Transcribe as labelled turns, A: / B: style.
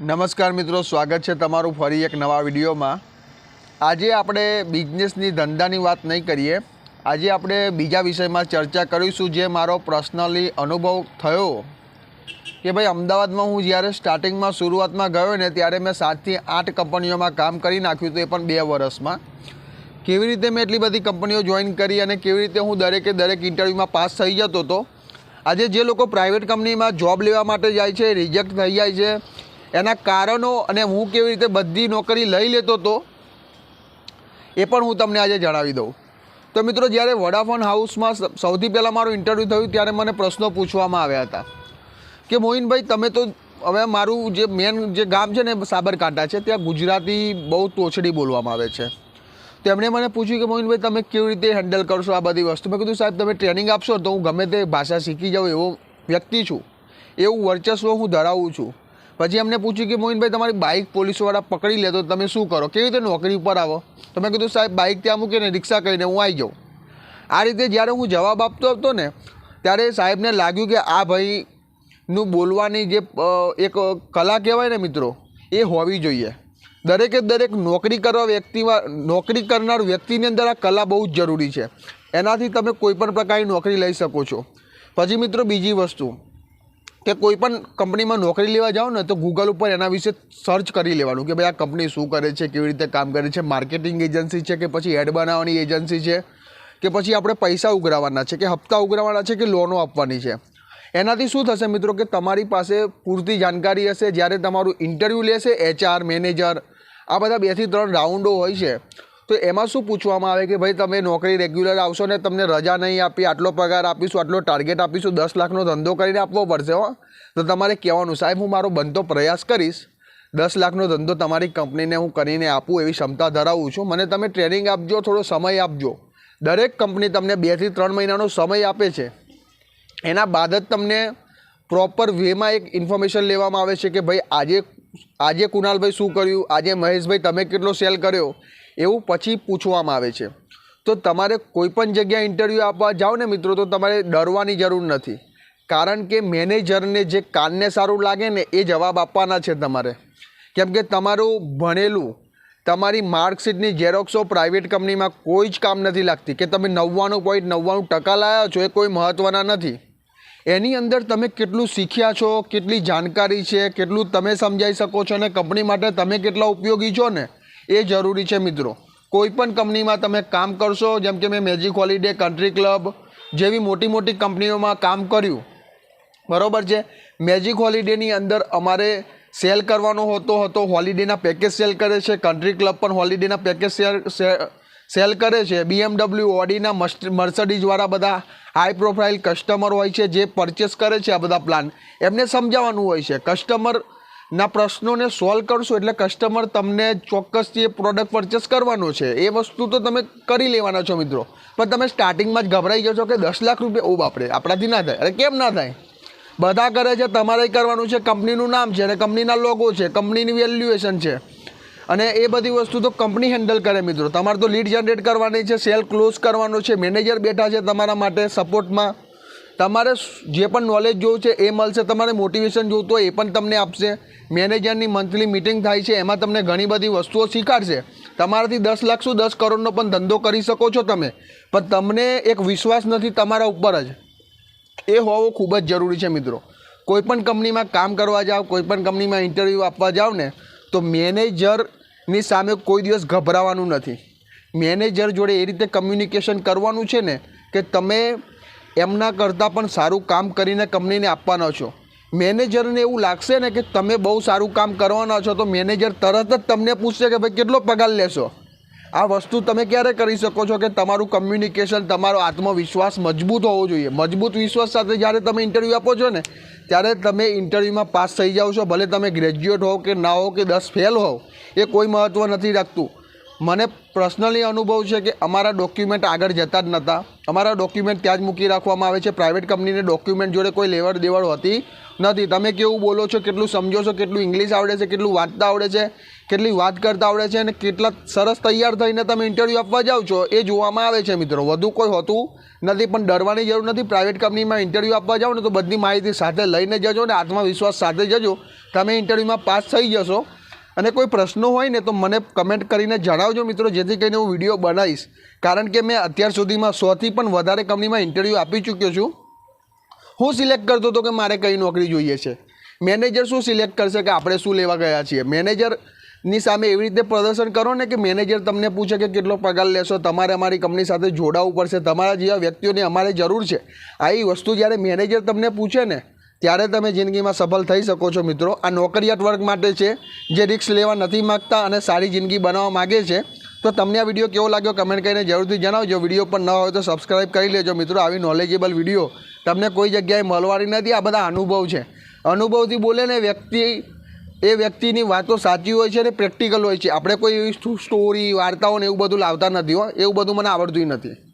A: નમસ્કાર મિત્રો, સ્વાગત છે તમારું ફરી એક નવા વિડીયોમાં. આજે આપણે બિઝનેસની ધંધાની વાત નહીં કરીએ. આજે આપણે બીજા વિષયમાં ચર્ચા કરીશું જે મારો પર્સનલી અનુભવ થયો કે ભાઈ, અમદાવાદમાં હું જ્યારે સ્ટાર્ટિંગમાં શરૂઆતમાં ગયો ને ત્યારે મેં સાતથી આઠ કંપનીઓમાં કામ કરી નાખ્યું હતું એ પણ બે વર્ષમાં. કેવી રીતે મેં એટલી બધી કંપનીઓ જોઈન કરી અને કેવી રીતે હું દરેકે દરેક ઇન્ટરવ્યૂમાં પાસ થઈ જતો હતો? આજે જે લોકો પ્રાઇવેટ કંપનીમાં જોબ લેવા માટે જાય છે, રિજેક્ટ થઈ જાય છે એના કારણો અને હું કેવી રીતે બધી નોકરી લઈ લેતો હતો એ પણ હું તમને આજે જણાવી દઉં. તો મિત્રો, જ્યારે વડાફોન હાઉસમાં સૌથી પહેલાં મારું ઇન્ટરવ્યૂ થયું ત્યારે મને પ્રશ્નો પૂછવામાં આવ્યા હતા કે, મોહિનભાઈ, તમે તો હવે મારું જે મેન જે ગામ છે ને, સાબરકાંઠા છે, ત્યાં ગુજરાતી બહુ તોછડી બોલવામાં આવે છે. તો એમણે મને પૂછ્યું કે, મોહિનભાઈ, તમે કેવી રીતે હેન્ડલ કરશો આ બધી વસ્તુ? મેં કીધું, સાહેબ, તમે ટ્રેનિંગ આપશો તો હું ગમે તે ભાષા શીખી જાઉં એવો વ્યક્તિ છું. એવું વર્ચસ્વ હું ધરાવું છું. પછી એમને પૂછ્યું કે મોહિનભાઈ, તમારી બાઇક પોલીસવાળા પકડી લે તો તમે શું કરો? કેવી રીતે નોકરી ઉપર આવો? તો મેં કીધું, સાહેબ બાઇક ત્યાં મૂકીને રિક્ષા કરીને હું આવી જાઉં. આ રીતે જ્યારે હું જવાબ આપતો હતો ને, ત્યારે સાહેબને લાગ્યું કે આ ભાઈનું બોલવાની જે એક કલા કહેવાય ને મિત્રો, એ હોવી જોઈએ. દરેકે દરેક નોકરી કરવા વ્યક્તિમાં, નોકરી કરનાર વ્યક્તિની અંદર આ કલા બહુ જ જરૂરી છે. એનાથી તમે કોઈપણ પ્રકારની નોકરી લઈ શકો છો. પછી મિત્રો બીજી વસ્તુ કે કોઈ પણ કંપનીમાં નોકરી લેવા જાઓ ને તો ગૂગલ ઉપર એના વિશે સર્ચ કરી લેવાનું કે ભાઈ આ કંપની શું કરે છે, કેવી રીતે કામ કરે છે માર્કેટિંગ એજન્સી છે કે પછી એડ બનાવવાની એજન્સી છે કે પછી આપણે પૈસા ઉઘરાવવાના છે, કે હપ્તા ઉઘરાવવાના છે કે લોનો આપવાની છે. એનાથી શું થશે મિત્રો કે તમારી પાસે પૂરતી જાણકારી હશે, જ્યારે તમારું ઇન્ટરવ્યૂ લેશે એચઆર મેનેજર આ બધા બેથી ત્રણ રાઉન્ડો હોય છે તો એમાં શું પૂછવામાં આવે કે ભાઈ તમે નોકરી રેગ્યુલર આવશો ને તમને રજા નહીં આપી, આટલો પગાર આપીશું, આટલો ટાર્ગેટ આપીશું, દસ લાખનો ધંધો કરીને આપવો પડશે, હો. તો તમારે કહેવાનું, સાહેબ, હું મારો બનતો પ્રયાસ કરીશ. દસ લાખનો ધંધો તમારી કંપનીને હું કરીને આપું એવી ક્ષમતા ધરાવું છું. મને તમે ટ્રેનિંગ આપજો, થોડો સમય આપજો. દરેક કંપની તમને બેથી ત્રણ મહિનાનો સમય આપે છે. એના બાદ જ તમને પ્રોપર વેમાં એક ઇન્ફોર્મેશન લેવામાં આવે છે કે, ભાઈ, આજે આજે કુણાલભાઈ શું કર્યું? આજે મહેશભાઈ, તમે કેટલો સેલ કર્યો? એવું પછી પૂછવામાં આવે છે. તો તમારે કોઈ પણ જગ્યાએ ઇન્ટરવ્યૂ આપવા જાઓ ને મિત્રો, તો તમારે ડરવાની જરૂર નથી. કારણ કે મેનેજરને જે કાનને સારું લાગે ને એ જવાબ આપવાના છે તમારે. કેમ કે તમારું ભણેલું, તમારી માર્કશીટની ઝેરોક્સો પ્રાઇવેટ કંપનીમાં કોઈ જ કામ નથી લાગતી. કે તમે નવ્વાણું પોઈન્ટ નવ્વાણું ટકા લાવ્યા છો એ કોઈ મહત્ત્વના નથી. એની અંદર તમે કેટલું શીખ્યા છો, કેટલી જાણકારી છે, કેટલું તમે સમજાઈ શકો છો અને કંપની માટે તમે કેટલા ઉપયોગી છો ને? એ જરૂરી છે મિત્રો. કોઈપણ કંપનીમાં તમે કામ કરશો, જેમ કે મેં મેજિક હોલિડે કન્ટ્રી ક્લબ જેવી મોટી મોટી કંપનીઓમાં કામ કર્યું. બરાબર છે? મેજિક હોલિડેની અંદર અમારે સેલ કરવાનો હોતો હતો હોલિડેના પેકેજ સેલ કરે છે કન્ટ્રી ક્લબ પણ હોલિડેના પેકેજ સેલ સેલ કરે છે. બીએમડબલ્યુ ઓડીના મર્સડીઝવાળા બધા હાઈ પ્રોફાઇલ કસ્ટમર હોય છે, જે પરચેસ કરે છે આ બધા પ્લાન એમને સમજાવવાનું હોય છે. કસ્ટમરના પ્રશ્નોને સોલ્વ કરશો એટલે કસ્ટમર તમને ચોક્કસથી એ પ્રોડક્ટ પરચેસ કરવાનો છે. એ વસ્તુ તો તમે કરી લેવાના છો મિત્રો. પણ તમે સ્ટાર્ટિંગમાં જ ગભરાઈ ગયો છો કે દસ લાખ રૂપિયા, ઓ બાપરે, આપણાથી ના થાય. અરે કેમ ના થાય? બધા કરે છે, તમારે કરવાનું છે કંપનીનું નામ છે, અને કંપનીના લોગો છે કંપનીની વેલ્યુએશન છે. અને એ બધી વસ્તુ તો કંપની હેન્ડલ કરે મિત્રો. તમારે તો લીડ જનરેટ કરવાની છે સેલ ક્લોઝ કરવાનો છે મેનેજર બેઠા છે તમારા માટે સપોર્ટમાં તમારે જે પણ નોલેજ જોવું છે, એ મળશે. તમારે મોટિવેશન જોતું હોય એ પણ તમને આપશે. મેનેજરની મંથલી મિટિંગ થાય છે, એમાં તમને ઘણી બધી વસ્તુઓ શીખાડશે. તમારાથી દસ લાખ શું દસ કરોડનો પણ ધંધો કરી શકો છો તમે. પણ તમને એક વિશ્વાસ નથી તમારા ઉપર જ. એ હોવો ખૂબ જ જરૂરી છે મિત્રો. કોઈ પણ કંપનીમાં કામ કરવા જાઓ કોઈ પણ કંપનીમાં ઇન્ટરવ્યૂ આપવા જાઓ ને, તો મેનેજરની સામે કોઈ દિવસ ગભરાવાનું નથી. મેનેજર જોડે એ રીતે કમ્યુનિકેશન કરવાનું છે ને, કે તમે એમના કરતાં પણ સારું કામ કરીને કંપનીને આપવાના છો. મેનેજરને એવું લાગશે ને કે તમે બહુ સારું કામ કરવાના છો, તો મેનેજર તરત જ તમને પૂછશે કે ભાઈ કેટલો પગાર લેશો? આ વસ્તુ તમે ક્યારે કરી શકો છો કે તમારું કમ્યુનિકેશન તમારો આત્મવિશ્વાસ મજબૂત હોવો જોઈએ. મજબૂત વિશ્વાસ સાથે જ્યારે તમે ઇન્ટરવ્યૂ આપો છો ને, ત્યારે તમે ઇન્ટરવ્યૂમાં પાસ થઈ જાઓ છો, ભલે તમે ગ્રેજ્યુએટ હોવ કે ના હો કે દસ ફેલ હોવ, એ કોઈ મહત્ત્વ નથી રાખતું. મને પર્સનલી અનુભવ છે કે અમારા ડોક્યુમેન્ટ આગળ જતા જ નહોતા અમારા ડોક્યુમેન્ટ ત્યાં જ મૂકી રાખવામાં આવે છે. પ્રાઇવેટ કંપનીને ડોક્યુમેન્ટ જોડે કોઈ લેવડ દેવડ હોતી નથી. તમે કેવું બોલો છો, કેટલું સમજો છો, કેટલું ઇંગ્લિશ આવડે છે, કેટલું વાંચતા આવડે છે, કેટલી વાત કરતા આવડે છે અને કેટલા સરસ તૈયાર થઈને તમે ઇન્ટરવ્યૂ આપવા જાઓ છો એ જોવામાં આવે છે મિત્રો. વધુ કોઈ હોતું નથી, પણ ડરવાની જરૂર નથી. પ્રાઇવેટ કંપનીમાં ઇન્ટરવ્યૂ આપવા જાઓ ને તો બધી માહિતી સાથે લઈને જજો ને આત્મવિશ્વાસ સાથે જજો. તમે ઇન્ટરવ્યૂમાં પાસ થઈ જશો. અને કોઈ પ્રશ્નો હોય ને તો મને કમેન્ટ કરીને જણાવજો મિત્રો, જેથી કરીને હું વીડિયો બનાવીશ. કારણ કે મેં અત્યાર સુધીમાં સોથી પણ વધારે કંપનીમાં ઇન્ટરવ્યૂ આપી ચૂક્યો છું. હું સિલેક્ટ કરતો હતો કે મારે કઈ નોકરી જોઈએ છે. મેનેજર શું સિલેક્ટ કરશે કે આપણે શું લેવા ગયા છીએ? મેનેજરની સામે એવી રીતે પ્રદર્શન કરો ને કે મેનેજર તમને પૂછે કે કેટલો પગાર લેશો, તમારે અમારી કંપની સાથે જોડાવવું પડશે, તમારા જેવા વ્યક્તિઓની અમારે જરૂર છે. આ વસ્તુ જ્યારે મેનેજર તમને પૂછે ને ત્યારે તમે જિંદગીમાં સફળ થઈ શકો છો મિત્રો. આ નોકરિયાત વર્ગ માટે છે, જે રિસ્ક લેવા નથી માગતા અને સારી જિંદગી બનાવવા માગે છે. તો તમને આ વીડિયો કેવો લાગ્યો કમેન્ટ કરીને જરૂરથી જણાવજો. વીડિયો પણ ન હોય તો સબસ્ક્રાઈબ કરી લેજો મિત્રો. આવી નોલેજેબલ વીડિયો તમને કોઈ જગ્યાએ મળવાની નથી. આ બધા અનુભવ છે. અનુભવથી બોલે ને વ્યક્તિ, એ વ્યક્તિની વાતો સાચી હોય છે અને પ્રેક્ટિકલ હોય છે. આપણે કોઈ એવી સ્ટોરી વાર્તાઓને એવું બધું લાવતા નથી હો. એવું બધું મને આવડતું નથી.